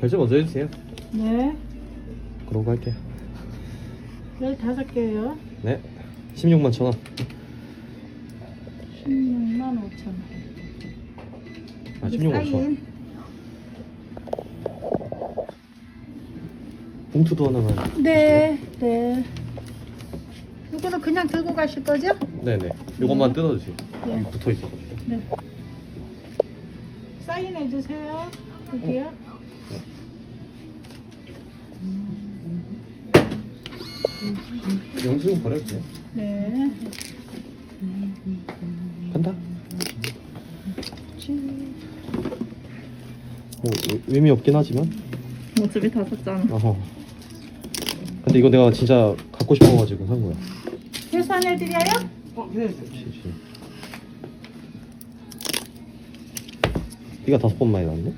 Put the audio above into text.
결제 먼저 해주세요. 네. 그러고 할게요. 15개예요. 네. 16만 천 원. 16만 5천 원. 아, 16만 천 원. 봉투도 하나만. 네, 네. 이거는 그냥 들고 가실 거죠? 네네. 이것만 뜯어주세요. 네. 여기 붙어 있어가지고. 네. 사인해 주세요. 여기요. 영수증 버려주세요. 네. 간다. 뭐 의- 의미 없긴 하지만. 어차피 다 샀잖아. 어허. 근데 이거 내가 진짜 갖고 싶어가지고 산 거야. 계산해 드려요? 그치. 네가 다섯 번 많이 나왔네?